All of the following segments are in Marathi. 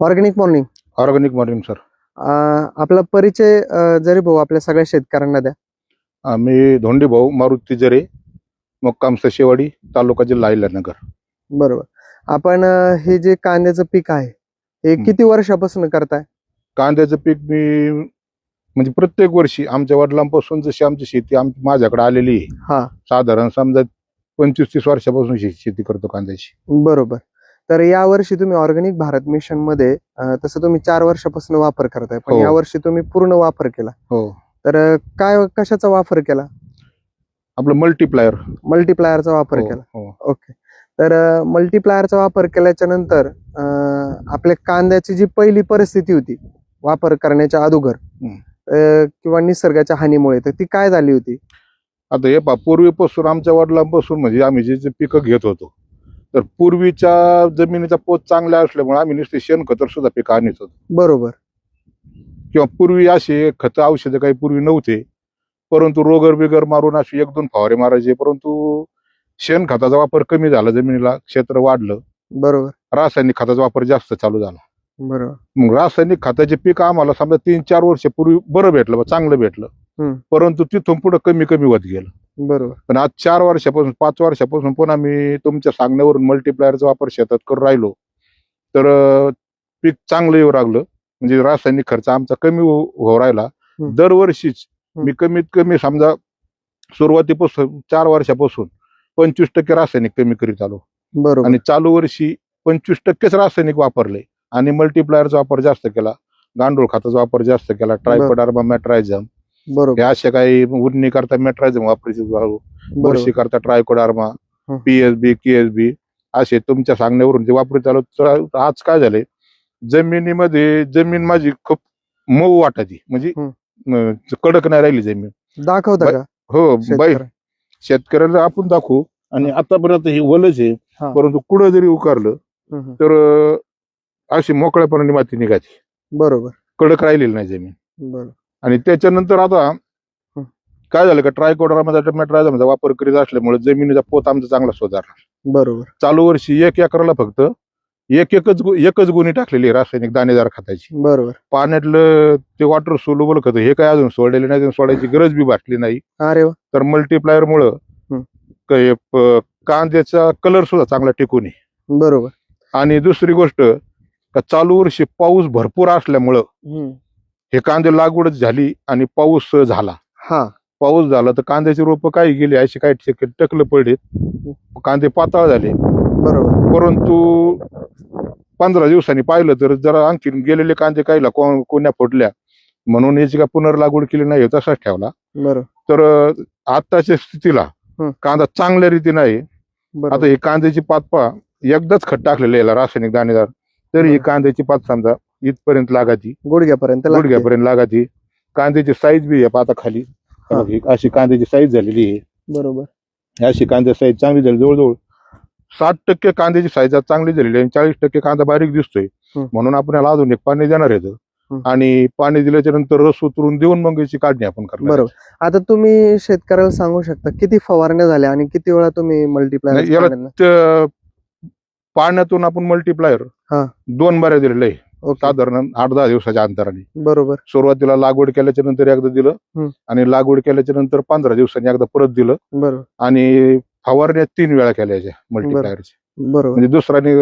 Organic morning organic morning sir आपला परिचय जरी भाऊ आपल्या सगळ्या शेतकऱ्यांना द्या. आम्ही धोंडी भाऊ मारुती जरे मुक्काम सशेवाडी तालुका जिल्हा अहिल्यानगर. बरोबर. आपण हे जे कांद्याचं पीक आहे हे. किती वर्षापासून करताय? कांद्याचं पीक मी म्हणजे प्रत्येक वर्षी आमच्या वडिलांपासून जशी आमची शेती आम माझ्याकडे आलेली आहे. हा. साधारण समजा पंचवीस तीस वर्षापासून शेती करतो कांद्याची. बरोबर. तर या वर्षी तुम्ही ऑर्गॅनिक भारत मिशनमध्ये तसं तुम्ही चार वर्षापासून वापर करताय पण हो. या वर्षी तुम्ही पूर्ण वापर केला. हो. तर काय कशाचा वापर केला? आपलं मल्टीप्लायर मल्टीप्लायरचा वापर केला. हो. ओके. तर मल्टीप्लायरचा वापर केल्याच्यानंतर आपल्या कांद्याची जी पहिली परिस्थिती होती वापर करण्याच्या अगोदर हं. किंवा निसर्गाच्या हानीमुळे तर ती काय झाली होती? आता हे पहा पूर्वीपासून आमच्या वडिलांपासून म्हणजे आम्ही जे जे पिकं घेत होतो तर पूर्वीच्या जमिनीचा पोत चांगला असल्यामुळे आम्ही नुसते शेणखतर सुद्धा पिकं आणत होतो. बरोबर. किंवा पूर्वी असे खत औषधं काही पूर्वी नव्हते. परंतु रोगर बिगर मारून असे एक दोन फवारे मारायचे. परंतु शेणखताचा वापर कमी झाला जमिनीला क्षेत्र वाढलं. बरोबर. रासायनिक खताचा वापर जास्त चालू झाला. बरोबर. मग रासायनिक खताचे पीक आम्हाला समजा तीन चार वर्षापूर्वी बरं भेटलं बा, चांगलं भेटलं. परंतु तिथून पुढे कमी कमी होत गेलं. बरोबर. पण आज चार वर्षापासून पाच वर्षापासून पुन्हा मी तुमच्या सांगण्यावरून मल्टीप्लायरचा वापर शेतात करून राहिलो. तर पीक चांगलं येऊ लागलं. म्हणजे रासायनिक खर्च आमचा कमी हो हो राहिला. दरवर्षीच. मी कमीत कमी समजा सुरुवातीपासून चार वर्षापासून पंचवीस टक्के रासायनिक कमी करीत आलो. बरोबर. आणि चालू वर्षी पंचवीस टक्केच रासायनिक वापरले. आणि मल्टीप्लायरचा वापर जास्त केला. गांडूळ खताचा वापर जास्त केला. ट्रायपोडार्मा मॅट्रायझम बरोबर. हे असे काही उडणी करता मॅट्रायझम वापरायचे बुरशी बरोबर. करता ट्रायकोडार्मा हं. पीएसबी केएसबी असे तुमच्या सांगण्यावरून ते वापरत आलो तर आज काय झाले जमिनीमध्ये जमीन माझी खूप मऊ वाटायची. म्हणजे हं. कडक नाही राहिली जमीन. दाखवता का? हो बाई शेतकऱ्या? शेतकऱ्याला आपण दाखवू. आणि आतापर्यंत ही वलच आहे हा. परंतु कुठं जरी उकारलं हं, हं. तर अशी मोकळ्यापणाने माती निघायची. बरोबर. कडक राहिलेली नाही जमीन. बरोबर. आणि त्याच्यानंतर आता. काय झालं का ट्रायकोडरामध्ये टोमॅटोचा वापर करीत असल्यामुळे जमिनीचा पोत आमचा चांगला सुधारला. बरोबर. चालू वर्षी एक एकराला फक्त एक एकच एकच गुणी टाकलेली रासायनिक दाणेदार खताची. बरोबर. पाण्यातलं ते वॉटर सोलुबल खत हे काय अजून सोडलेले नाही अजून सोडायची गरज बी भासली नाही. अरे तर मल्टीप्लायर मुळे. कांद्याचा कलर सुद्धा चांगला टिकून बरोबर. आणि दुसरी गोष्ट का चालू वर्षी पाऊस भरपूर असल्यामुळं. हे कांदे लागवडच झाली आणि पाऊस झाला. हा. पाऊस झाला तर कांद्याची रोप काही गेली अशी काही टकलं पडलेत. कांदे पाताळ झाले. बरोबर. परंतु पंधरा दिवसांनी पाहिलं तर जरा आणखी गेलेले कांदे काहीला कोण्या फुटल्या म्हणून याची का पुनर्लागवड केली नाही तसाच ठेवला. बरोबर तर आताच्या स्थितीला. कांदा चांगल्या रीतीने आहे. आता ही कांद्याची पात पहा एकदाच खत टाकलेलं याला रासायनिक दाणेदार. तरी ही. कांद्याची पात समजा इथपर्यंत लागायची. गुडघ्यापर्यंत. गुडघ्यापर्यंत लागायची. कांद्याची साईज बी आहे पहा आता खाली. अशी कांद्याची साईज झालेली आहे. बरोबर. अशी कांद्या साईज चांगली झाली जवळजवळ. साठ टक्के कांद्याची साईज आज चांगली झालेली आहे चाळीस टक्के कांदा बारीक दिसतोय. म्हणून आपण याला अजून एक पाणी देणार आहे. आणि पाणी दिल्याच्या नंतर रस उतरून देऊन मग याची काढणी आपण करणार बरोबर. आता तुम्ही शेतकऱ्याला सांगू शकता किती फवारण्या झाल्या आणि किती वेळा तुम्ही त- पाण्यातून आपण मल्टीप्लायर हा. दोन बाऱ्या दिलेलं आहे. साधारण आठ दहा दिवसाच्या अंतराने. बरोबर. सुरुवातीला लागवड केल्याच्यानंतर एकदा दिलं हं. आणि लागवड केल्याच्यानंतर पंधरा दिवसांनी एकदा परत दिलं. बरोबर. आणि फवारण्या तीन वेळा केल्या याच्या मल्टीप्लायरच्या बरोबर. म्हणजे दुसऱ्याने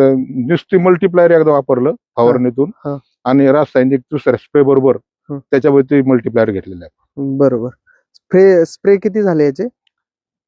नुसती मल्टीप्लायर एकदा वापरलं फवारणीतून हा. आणि रासायनिक दुसऱ्या स्प्रे बरोबर हं. त्याच्यावरती मल्टीप्लायर घेतलेलं आहे बरोबर. स्प्रे स्प्रे किती झाले याचे?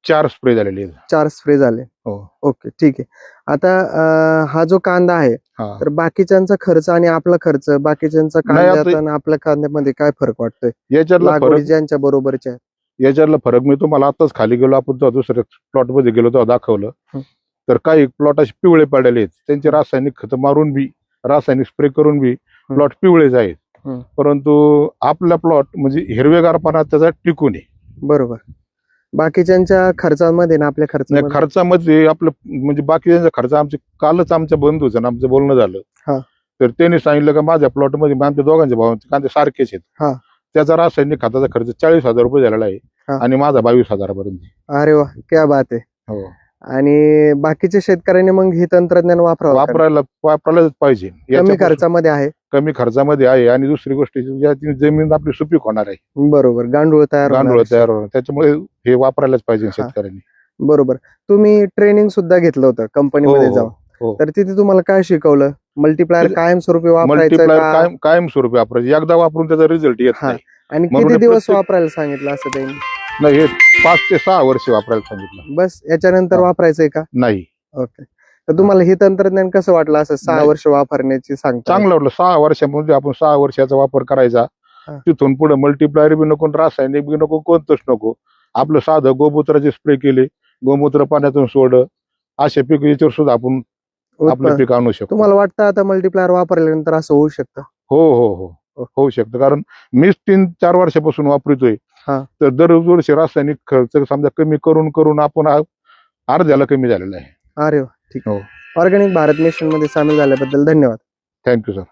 चार स्प्रे झालेले आहेत. चार स्प्रे झाले. हो. ओके ठीक आहे. आता अं, हा जो कांदा आहे हा. तर बाकीच्यांचा खर्च आणि आपला खर्च बाकीच्यांचा नाही, आता- कांद्यात आणि आपल्या कांद्यामध्ये काय फरक वाटतोय? याच्यातला फरक लागवडी ज्यांच्या बरोबरच्या. आहेत. याच्यातला फरक मी तुम्हाला आताच खाली गेलो आपण तेव्हा दुसऱ्या प्लॉटमध्ये गेलो तेव्हा दाखवलं. हं. तर काही प्लॉट असे पिवळे पडलेले आहेत. त्यांचे रासायनिक खत मारून बी रासायनिक स्प्रे करून बी प्लॉट पिवळेच आहेत. हं. परंतु आपला प्लॉट म्हणजे हिरवेगारपणा त्याचा टिकून आहे. बरोबर. बाकीच्यांच्या खर्चामध्ये ना आपल्या नाही, खर्चामध्ये खर्चामध्ये आपलं म्हणजे बाकीचा खर्च आमचे कालच आमच्या बंधूचं आमचं बोलणं हा. झालं तर त्यांनी सांगितलं का माझ्या प्लॉटमध्ये आमच्या दोघांच्या भावांचे कांदे सारखेच हा. आहेत त्याचा रासायनिक खताचा खर्च चाळीस हजार रुपये झालेला आहे. आणि माझा बावीस हजारापर्यंत अरे वा क्या बात आहे हो आणि बाकीच्या शेतकऱ्यांनी मग हे तंत्रज्ञान वापरावं? वापरायला वापरायलाच पाहिजे. कमी याच्यापासून- खर्चामध्ये आहे. कमी खर्चामध्ये आहे आणि दुसरी गोष्ट जमीन आपली सुपीक होणार आहे. बरोबर. गांडूळ तयार होणार गांडूळ आहे. तयार होणार. त्याच्यामुळे हे वापरायलाच पाहिजे शेतकऱ्यांनी. बरोबर. तुम्ही ट्रेनिंग सुद्धा घेतलं होतं कंपनीमध्ये हो, जाऊन. हो. तर तिथे तुम्हाला काय शिकवलं? मल्टीप्लायर म्हणजे कायमस्वरूपी वापरायचं मल्टीप्लायर का? कायम कायमस्वरूपी वापरायचे. एकदा वापरून त्याचा रिझल्ट येत हा. नाही. आणि म्हणून किती हे दिवस प्रत्येक- वापरायला सांगितलं असं त्यांनी? नाही हे पाच ते सहा वर्ष वापरायला सांगितलं. बस याच्यानंतर हा. वापरायचंय का? नाही. ओके. तर तुम्हाला हे तंत्रज्ञान कसं वाटलं असं सहा नाही. वर्ष वापरण्याची सांगता? चांगलं वाटलं. सहा वर्षामध्ये आपण सहा वर्षाचा वापर करायचा. हा. तिथून पुढे मल्टीप्लायर बी नको रासायनिक बी नको कोणतंच नको. आपलं साधं गोमूत्राचे स्प्रे केले गोमूत्र पाण्यातून सोडलं. अशा पीक याच्यावर सुद्धा आपण आपलं पीक आणू शकतो. तुम्हाला वाटतं आता मल्टीप्लायर वापरल्यानंतर असं होऊ शकतं? हो हो हो. होऊ शकतं. कारण मीच तीन चार वर्षापासून वापरतोय. हा. तर दरवर्षी रासायनिक खर्च समजा कमी करून करून आपण अर्ध्याला कमी झालेला आहे. अरे ठीक. हो. ऑर्गॅनिक भारत मिशनमध्ये सामील झाल्याबद्दल धन्यवाद. Thank you sir